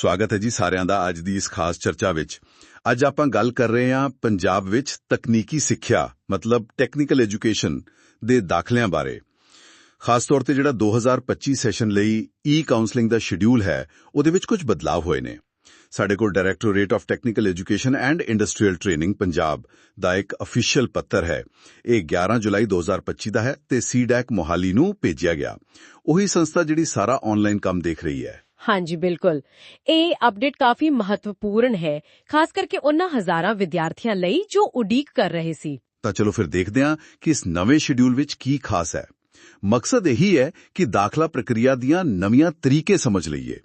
ਸਵਾਗਤ ਹੈ ਜੀ ਸਾਰਿਆਂ ਦਾ ਅੱਜ ਦੀ ਇਸ ਖਾਸ ਚਰਚਾ ਵਿੱਚ। ਅੱਜ ਆਪਾਂ ਗੱਲ ਕਰ ਰਹੇ ਹਾਂ ਪੰਜਾਬ ਵਿੱਚ ਤਕਨੀਕੀ ਸਿੱਖਿਆ, ਮਤਲਬ ਟੈਕਨੀਕਲ ਐਜੂਕੇਸ਼ਨ ਦੇ ਦਾਖਲਿਆਂ ਬਾਰੇ। ਖਾਸ ਤੌਰ ਤੇ ਜਿਹੜਾ 2025 ਸੈਸ਼ਨ ਲਈ ਈ ਕਾਉਂਸਲਿੰਗ ਦਾ ਸ਼ਡਿਊਲ ਹੈ, ਉਹਦੇ ਵਿੱਚ ਕੁਝ ਬਦਲਾਅ ਹੋਏ ਨੇ। ਸਾਡੇ ਕੋਲ directorate of technical education and industrial training Punjab ਦਾ ਇੱਕ ਅਫੀਸ਼ੀਅਲ ਪੱਤਰ ਹੈ। ਇਹ 11 ਜੁਲਾਈ 2025 ਦਾ ਹੈ ਤੇ ਸੀਡੈਕ ਮੋਹਾਲੀ ਨੂੰ ਭੇਜਿਆ ਗਿਆ। ਉਹੀ ਸੰਸਥਾ ਜਿਹੜੀ ਸਾਰਾ ਆਨਲਾਈਨ ਕੰਮ ਦੇਖ ਰਹੀ ਹੈ। ਹਾਂਜੀ ਬਿਲਕੁਲ। ਇਹ ਅਪਡੇਟ ਕਾਫੀ ਮਹੱਤਵਪੂਰਨ ਹੈ ਖਾਸ ਕਰਕੇ ਉਹਨਾਂ ਹਜ਼ਾਰਾਂ ਵਿਦਿਆਰਥੀਆਂ ਲਈ ਜੋ ਉਡੀਕ ਕਰ ਰਹੇ ਸੀ। ਤਾਂ ਚਲੋ ਫਿਰ ਦੇਖਦੇ ਹਾਂ ਕਿ ਇਸ ਨਵੇਂ ਸ਼ਡਿਊਲ ਵਿੱਚ ਕੀ ਖਾਸ ਹੈ। ਮਕਸਦ ਇਹੀ ਹੈ ਕਿ ਦਾਖਲਾ ਪ੍ਰਕਿਰਿਆ ਦੀਆਂ ਨਵੀਆਂ ਤਰੀਕੇ ਸਮਝ ਲਈਏ।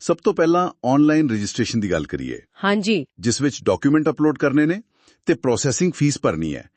ਸਭ ਤੋਂ ਪਹਿਲਾਂ ਆਨਲਾਈਨ ਰਜਿਸਟ੍ਰੇਸ਼ਨ ਦੀ ਗੱਲ ਕਰੀਏ। ਹਾਂਜੀ। ਜਿਸ ਵਿੱਚ ਡਾਕੂਮੈਂਟ ਅਪਲੋਡ ਕਰਨੇ ਨੇ ਤੇ ਪ੍ਰੋਸੈਸਿੰਗ ਫੀਸ ਭਰਨੀ ਹੈ।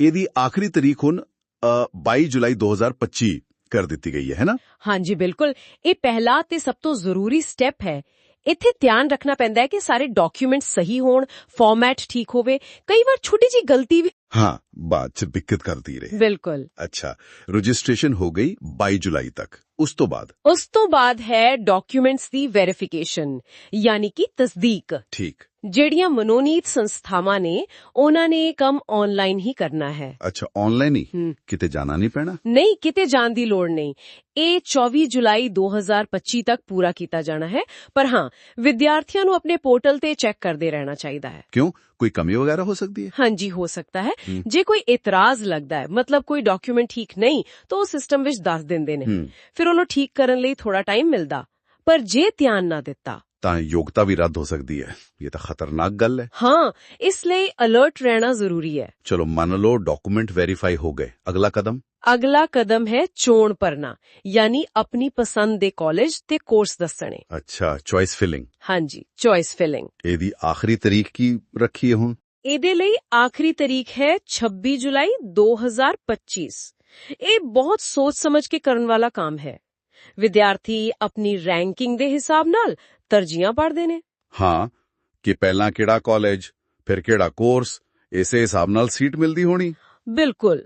ਇਹਦੀ ਆਖਰੀ ਤਰੀਕ ਹੁਣ ਅ, 22 ਜੁਲਾਈ 2025 ਕਰ ਦਿੱਤੀ ਗਈ ਹੈ ਹੈ ਨਾ ਹਾਂਜੀ ਬਿਲਕੁਲ ਇਹ ਪਹਿਲਾ ਤੇ ਸਭ ਤੋਂ ਜ਼ਰੂਰੀ ਸਟੈਪ ਹੈ ਇੱਥੇ ਧਿਆਨ ਰੱਖਣਾ ਪੈਂਦਾ ਹੈ ਕਿ ਸਾਰੇ ਡਾਕੂਮੈਂਟ ਸਹੀ ਹੋਣ ਫਾਰਮੈਟ ਠੀਕ ਹੋਵੇ ਕਈ ਵਾਰ ਛੋਟੀ ਜੀ ਗਲਤੀ ਵੀ ਹਾਂ ਬਾਅਦ ਚ ਦਿੱਕਤ ਕਰਦੀ ਰਹੇ ਬਿਲਕੁਲ ਅੱਛਾ ਰਜਿਸਟ੍ਰੇਸ਼ਨ ਹੋ ਗਈ 22 ਜੁਲਾਈ ਤੱਕ ਉਸ ਤੋਂ ਬਾਅਦ ਉਸ ਤੋਂ ਬਾਅਦ ਹੈ ਡਾਕੂਮੈਂਟਸ ਦੀ ਵੈਰੀਫਿਕੇਸ਼ਨ ਯਾਨੀ ਕਿ ਤਸਦੀਕ ਠੀਕ ਜਿਹੜੀਆਂ ਮਨੋਨੀਤ ਸੰਸਥਾਵਾਂ ਨੇ ਉਹਨਾਂ ਨੇ ਇਹ ਕੰਮ ਆਨਲਾਈਨ ਹੀ ਕਰਨਾ ਹੈ। ਅੱਛਾ ਆਨਲਾਈਨ ਹੀ। ਕਿਤੇ ਜਾਣਾ ਨਹੀਂ ਪੈਣਾ? ਨਹੀਂ ਕਿਤੇ ਜਾਣ ਦੀ ਲੋੜ ਨਹੀਂ। ਇਹ 24 ਜੁਲਾਈ 2025 ਤੱਕ ਪੂਰਾ ਕੀਤਾ ਜਾਣਾ ਹੈ। ਪਰ ਹਾਂ ਵਿਦਿਆਰਥੀਆਂ ਨੂੰ ਆਪਣੇ ਪੋਰਟਲ ਤੇ ਚੈੱਕ ਕਰਦੇ ਰਹਿਣਾ ਚਾਹੀਦਾ ਹੈ। ਕਿਉਂ? ਕੋਈ ਕਮੀ ਵਗੈਰਾ ਹੋ ਸਕਦੀ ਹੈ? ਹਾਂਜੀ ਹੋ ਸਕਦਾ ਹੈ। ਜੇ ਕੋਈ ਇਤਰਾਜ਼ ਲੱਗਦਾ ਹੈ ਮਤਲਬ ਕੋਈ ਡਾਕੂਮੈਂਟ ਠੀਕ ਨਹੀਂ ਤਾਂ ਉਹ ਸਿਸਟਮ ਵਿੱਚ ਦੱਸ ਦਿੰਦੇ ਨੇ। ਫਿਰ ਉਹਨੂੰ ਠੀਕ ਕਰਨ ਲਈ ਥੋੜਾ ਟਾਈਮ ਮਿਲਦਾ। ਪਰ ਜੇ ਧਿਆਨ ਨਾ ਦਿੱਤਾ ਤਾਂ ਯੋਗਤਾ ਵੀ ਰੱਦ ਹੋ ਸਕਦੀ ਹੈ ਇਹ ਤਾਂ ਖਤਰਨਾਕ ਗੱਲ ਹੈ ਹਾਂ ਇਸ ਲਈ ਅਲਰਟ ਰਹਿਣਾ ਜ਼ਰੂਰੀ ਹੈ ਚਲੋ ਮੰਨ ਲਓ ਡਾਕੂਮੈਂਟ ਵੈਰੀਫਾਈ ਹੋ ਗਏ ਅਗਲਾ ਕਦਮ ਅਗਲਾ ਕਦਮ ਹੈ ਚੋਣ ਭਰਨਾ ਯਾਨੀ ਆਪਣੀ ਪਸੰਦ ਦੇ ਕਾਲਜ ਤੇ ਕੋਰਸ ਦੱਸਣੇ ਅੱਛਾ ਚੁਆਇਸ ਫਿਲਿੰਗ ਹਾਂਜੀ ਚੋਇਸ ਫਿਲਿੰਗ ਇਹਦੀ ਆਖਰੀ ਤਾਰੀਖ ਕੀ ਰੱਖੀ ਹੈ ਹੁਣ ਇਹਦੇ ਲਈ ਆਖਰੀ ਤਾਰੀਖ ਹੈ 26 ਜੁਲਾਈ 2025 ਇਹ ਬਹੁਤ ਸੋਚ ਸਮਝ ਕੇ ਕਰਨ ਵਾਲਾ ਕੰਮ ਹੈ ਵਿਦਿਆਰਥੀ ਆਪਣੀ ਰੈਂਕਿੰਗ ਦੇ ਹਿਸਾਬ ਨਾਲ ਤਰਜੀਹਾਂ ਪੜ੍ਹਦੇ ਨੇ? ਹਾਂ ਕਿ ਪਹਿਲਾਂ ਕਿਹੜਾ ਕਾਲਜ ਫਿਰ ਕਿਹੜਾ ਕੋਰਸ ਇਸੇ ਹਿਸਾਬ ਨਾਲ ਸੀਟ ਮਿਲਦੀ ਹੋਣੀ? ਬਿਲਕੁਲ।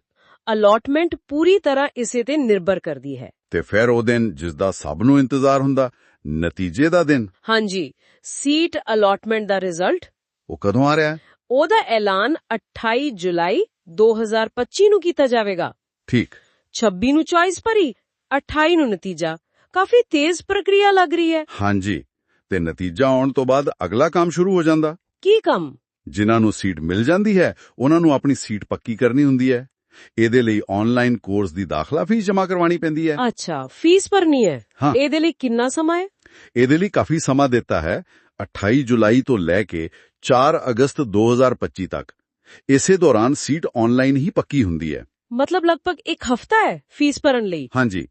ਅਲਾਟਮੈਂਟ ਪੂਰੀ ਤਰ੍ਹਾਂ ਇਸੇ ਤੇ ਨਿਰਭਰ ਕਰਦੀ ਹੈ। ਤੇ ਫਿਰ ਉਹ ਦਿਨ ਜਿਸ ਦਾ ਸਭ ਨੂੰ ਇੰਤਜ਼ਾਰ ਹੁੰਦਾ ਨਤੀਜੇ ਦਾ ਦਿਨ? ਹਾਂਜੀ ਸੀਟ ਅਲਾਟਮੈਂਟ ਦਾ ਰਿਜ਼ਲਟ ਉਹ ਕਦੋਂ ਆ ਰਿਹਾ? ਹੈ ਉਹਦਾ ਐਲਾਨ 28 ਜੁਲਾਈ 2025 ਨੂੰ ਕੀਤਾ ਜਾਵੇਗਾ। ਠੀਕ। 26 ਨੂੰ ਚੁਆਇਸ ਭਰੀ 28 ਨੂੰ ਨਤੀਜਾ। ਕਾਫੀ ਤੇਜ਼ ਪ੍ਰਕਿਰਿਆ ਲੱਗ ਰਹੀ ਹੈ। ਹਾਂਜੀ। ਤੇ ਨਤੀਜਾ ਆਉਣ ਤੋਂ ਬਾਅਦ ਅਗਲਾ ਕੰਮ ਸ਼ੁਰੂ ਹੋ ਜਾਂਦਾ। ਕੀ ਕੰਮ? ਜਿਨ੍ਹਾਂ ਨੂੰ ਸੀਟ ਮਿਲ ਜਾਂਦੀ ਹੈ ਉਹਨਾਂ ਨੂੰ ਆਪਣੀ ਸੀਟ ਪੱਕੀ ਕਰਨੀ ਹੁੰਦੀ ਹੈ। ਇਹਦੇ ਲਈ ਆਨਲਾਈਨ ਕੋਰਸ ਦੀ ਦਾਖਲਾ ਫੀਸ ਜਮ੍ਹਾਂ ਕਰਵਾਉਣੀ ਪੈਂਦੀ ਹੈ। ਅੱਛਾ ਫੀਸ ਭਰਨੀ ਹੈ। ਇਹਦੇ ਲਈ ਕਿੰਨਾ ਸਮਾਂ ਹੈ? ਇਹਦੇ ਲਈ ਕਾਫੀ ਸਮਾਂ ਦਿੱਤਾ ਹੈ 28 ਜੁਲਾਈ ਤੋਂ ਲੈ ਕੇ 4 ਅਗਸਤ 2025 ਤੱਕ। ਇਸੇ ਦੌਰਾਨ ਸੀਟ ਆਨਲਾਈਨ ਹੀ ਪੱਕੀ ਹੁੰਦੀ ਹੈ। ਮਤਲਬ ਲਗਭਗ ਇੱਕ ਹਫਤਾ ਹੈ ਫੀਸ ਭਰਨ ਲਈ? ਹਾਂਜੀ।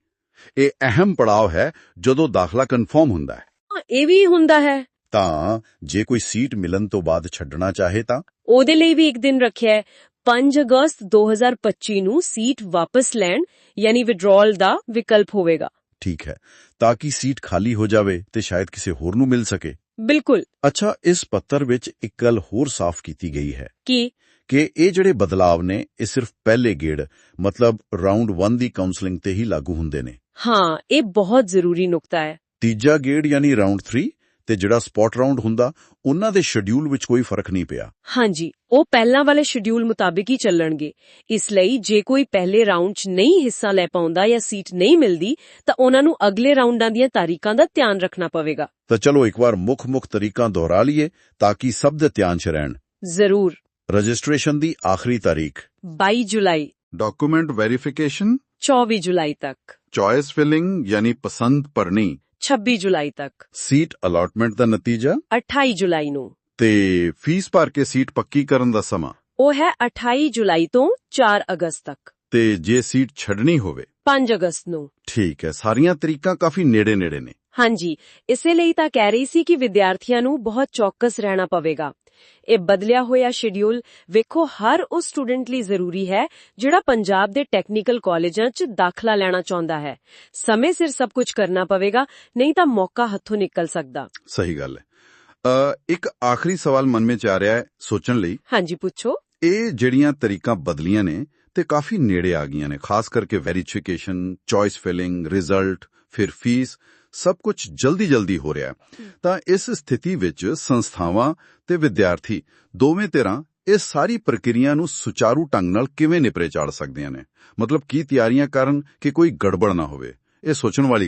ਇਹ ਅਹਿਮ ਪੜਾਅ ਹੈ ਜਦੋਂ ਦਾਖਲਾ ਕਨਫਰਮ ਹੁੰਦਾ ਹਾਂ, ਇਹ ਵੀ ਹੁੰਦਾ ਹੈ। ਤਾਂ ਜੇ ਕੋਈ ਸੀਟ ਮਿਲਣ ਤੋਂ ਬਾਅਦ ਛੱਡਣਾ ਚਾਹੇ ਤਾਂ? ਉਹਦੇ ਲਈ ਵੀ ਇੱਕ ਦਿਨ ਰੱਖਿਆ ਹੈ। 5 ਅਗਸਤ 2025 ਨੂੰ ਸੀਟ ਵਾਪਸ ਲੈਣ ਯਾਨੀ ਵਿਡਰਾਅਲ ਦਾ ਵਿਕਲਪ ਹੋਵੇਗਾ। ਠੀਕ ਹੈ। ਤਾਂ ਕਿ ਸੀਟ ਖਾਲੀ ਹੋ ਜਾਵੇ ਤੇ ਸ਼ਾਇਦ ਕਿਸੇ ਹੋਰ ਨੂੰ ਮਿਲ ਸਕੇ। ਬਿਲਕੁਲ। ਅੱਛਾ ਇਸ ਪੱਤਰ ਵਿੱਚ ਇੱਕ ਗੱਲ ਹੋਰ ਸਾਫ਼ ਕੀਤੀ ਗਈ ਹੈ। ਕੀ? ਕਿ ਇਹ ਜਿਹੜੇ ਬਦਲਾਵ ਨੇ ਇਹ ਸਿਰਫ ਪਹਿਲੇ ਗੇੜ ਮਤਲਬ ਰਾਉਂਡ 1 ਦੀ ਕਾਉਂਸਲਿੰਗ ਤੇ ਹੀ ਲਾਗੂ ਹੁੰਦੇ ਨੇ। ਹਾਂ ਇਹ ਬਹੁਤ ਜ਼ਰੂਰੀ ਨੁਕਤਾ ਹੈ। ਤੀਜਾ ਗੇੜ ਯਾਨੀ ਰਾਉਂਡ 3 ਤੇ ਜਿਹੜਾ ਸਪੌਟ ਰਾਉਂਡ ਹੁੰਦਾ ਉਹਨਾਂ ਦੇ ਸ਼ਡਿਊਲ ਵਿੱਚ ਕੋਈ ਫ਼ਰਕ ਨਹੀਂ ਪਿਆ। ਹਾਂਜੀ ਉਹ ਪਹਿਲਾਂ ਵਾਲੇ ਸ਼ਡਿਊਲ ਮੁਤਾਬਿਕ ਹੀ ਚੱਲਣਗੇ। ਇਸ ਲਈ ਜੇ ਕੋਈ ਪਹਿਲੇ ਰਾਉਂਡ 'ਚ ਨਹੀਂ ਹਿੱਸਾ ਲੈ ਪਾਉਂਦਾ ਜਾਂ ਸੀਟ ਨਹੀਂ ਮਿਲਦੀ ਤਾਂ ਉਹਨਾਂ ਨੂੰ ਅਗਲੇ ਰਾਉਂਡਾਂ ਦੀਆਂ ਤਾਰੀਖਾਂ ਦਾ ਧਿਆਨ ਰੱਖਣਾ ਪਵੇਗਾ। ਤਾਂ ਚਲੋ ਇੱਕ ਵਾਰ ਮੁੱਖ-ਮੁੱਖ ਤਰੀਕਾਂ ਦੁਹਰਾ ਲਈਏ ਤਾਂ ਕਿ ਸਭ ਦੇ ਧਿਆਨ 'ਚ ਰਹਿਣ। ਜ਼ਰੂਰ। ਰਜਿਸਟ੍ਰੇਸ਼ਨ ਦੀ ਆਖਰੀ ਤਾਰੀਖ। 22 ਜੁਲਾਈ। ਡਾਕੂਮੈਂਟ ਵੈਰੀਫਿਕੇਸ਼ਨ 24 ਜੁਲਾਈ ਤੱਕ। ਚੁਆਇਸ ਫਿਲਿੰਗ ਯਾਨੀ ਪਸੰਦ ਭਰਨੀ। 26 ਜੁਲਾਈ ਤੱਕ। ਸੀਟ ਅਲਾਟਮੈਂਟ ਦਾ ਨਤੀਜਾ? 28 ਜੁਲਾਈ ਨੂੰ। ਤੇ ਫੀਸ ਭਰ ਕੇ ਸੀਟ ਪੱਕੀ ਕਰਨ ਦਾ ਸਮਾਂ? ਉਹ ਹੈ 28 ਜੁਲਾਈ ਤੋਂ 4 ਅਗਸਤ ਤੱਕ। ਤੇ ਜੇ ਸੀਟ ਛੱਡਣੀ ਹੋਵੇ? 5 ਅਗਸਤ ਨੂੰ। ਠੀਕ ਹੈ ਸਾਰੀਆਂ ਤਰੀਕਾਂ ਕਾਫੀ ਨੇੜੇ-ਨੇੜੇ ਨੇ। ਹਾਂਜੀ ਇਸੇ ਲਈ ਤਾਂ ਕਹਿ ਰਹੀ ਸੀ ਕਿ ਵਿਦਿਆਰਥੀਆਂ ਨੂੰ ਬਹੁਤ ਚੌਕਸ ਰਹਿਣਾ ਪਵੇਗਾ। ਇਹ ਬਦਲਿਆ ਹੋਇਆ ਸ਼ਡਿਊਲ ਵੇਖੋ ਹਰ ਉਸ ਸਟੂਡੈਂਟ ਲਈ ਜ਼ਰੂਰੀ ਹੈ ਜਿਹੜਾ ਪੰਜਾਬ ਦੇ ਟੈਕਨੀਕਲ ਕਾਲਜਾਂ 'ਚ ਦਾਖਲਾ ਲੈਣਾ ਚਾਹੁੰਦਾ ਹੈ। ਸਮੇਂ ਸਿਰ ਸਭ ਕੁਝ ਕਰਨਾ ਪਵੇਗਾ ਨਹੀਂ ਤਾਂ ਮੌਕਾ ਹੱਥੋਂ ਨਿਕਲ ਸਕਦਾ। ਸਹੀ ਗੱਲ ਹੈ। ਅ, ਇੱਕ ਆਖਰੀ ਸਵਾਲ ਮਨ ਵਿੱਚ ਆ ਰਿਹਾ ਹੈ ਸੋਚਣ ਲਈ। ਹਾਂਜੀ ਪੁੱਛੋ। ਇਹ ਜਿਹੜੀਆਂ ਤਰੀਕਾਂ ਬਦਲੀਆਂ ਨੇ ਤੇ ਕਾਫੀ ਨੇੜੇ ਆ ਗਈਆਂ ਨੇ ਖਾਸ ਕਰਕੇ ਵੈਰੀਫਿਕੇਸ਼ਨ ਚੁਆਇਸ ਫਿਲਿੰਗ ਰਿਜ਼ਲਟ ਫਿਰ ਫੀਸ ਸਭ ਕੁਝ ਜਲਦੀ-ਜਲਦੀ ਹੋ ਰਿਹਾ ਹੈ। ਤਾਂ ਇਸ ਸਥਿਤੀ ਵਿੱਚ ਸੰਸਥਾਵਾਂ ਤੇ ਵਿਦਿਆਰਥੀ ਦੋਵੇਂ ਧਿਰਾਂ ਇਸ ਸਾਰੀ ਪ੍ਰਕਿਰਿਆ ਨੂੰ ਸੁਚਾਰੂ ਢੰਗ ਨਾਲ ਕਿਵੇਂ ਨਿਪਰੇ ਚਾੜ ਸਕਦੀਆਂ ਨੇ? ਮਤਲਬ ਕੀ ਤਿਆਰੀਆਂ ਕਰਨ ਕਿ ਕੋਈ ਗੜਬੜ ਨਾ ਹੋਵੇ? ਇਹ ਸੋਚਣ ਵਾਲੀ ਗੱਲ